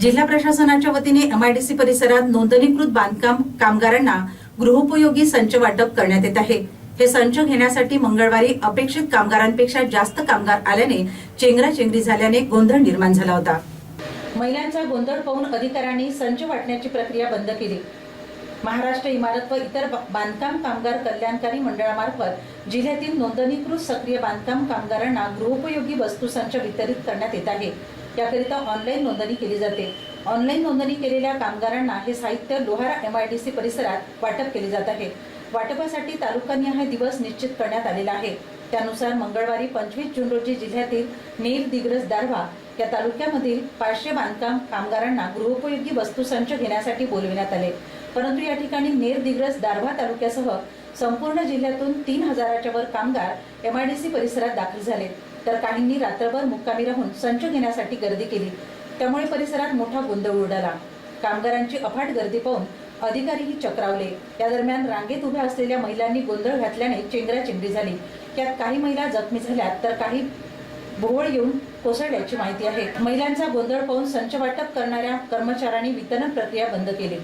जिल्हा प्रशासनाच्या वतीने एमआयडीसी परिसरात नोंदणीकृत बांधकाम कामगारांना गृहोपयोगी संच वाटप करण्यात येत आहे. हे संच घेण्यासाठी मंगळवारी अपेक्षित कामगारांपेक्षा जास्त कामगार आल्याने चेंगराचेंगरी झाल्याने गोंधळ निर्माण झाला होता. महिलांचा गोंधळ पाहून अधिकाऱ्यांनी संच वाटण्याची प्रक्रिया बंद केली. महाराष्ट्र इमारत व इतर बांधकाम कामगार कल्याणकारी मंडळामार्फत जिल्ह्यातील नोंदणीकृत सक्रिय बांधकाम कामगारांना गृहोपयोगी वस्तूसंच वितरित करण्यात येत आहे. याकरिता ऑनलाईन नोंदणी केली जाते. ऑनलाईन नोंदणी केलेल्या कामगारांना हे साहित्य लोहारा सी परिसरात वाटप केले जात आहे. वाटपासाठी तालुकानिहाय दिवस निश्चित करण्यात आलेला आहे. त्यानुसार मंगळवारी पंचवीस जून रोजी जिल्ह्यातील नेर दिग्रस दारव्हा या तालुक्यामधील पाचशे बांधकाम कामगारांना गृहोपयोगी वस्तूसंच घेण्यासाठी बोलविण्यात आले. परंतु या ठिकाणी नेरदिग्रस दारव्हा तालुक्यासह संपूर्ण जिल्ह्यातून तीन हजाराच्या वर कामगार एमआयडीसी परिसरात दाखल झाले तर काहींनी रात्रभर मुक्कामी राहून संच घेण्यासाठी गर्दी केली. त्यामुळे परिसरात मोठा गोंधळ उडाला कामगारांची अफाट गर्दी पाहून अधिकारीही चक्रावले. या दरम्यान रांगेत उभ्या असलेल्या महिलांनी गोंधळ घातल्याने चेंगराचेंगरी झाली. त्यात काही महिला जखमी झाल्या तर काही भोवळ येऊन कोसळल्याची माहिती आहे. महिलांचा गोंधळ पाहून संच वाटप करणाऱ्या कर्मचाऱ्यांनी वितरण प्रक्रिया बंद केली.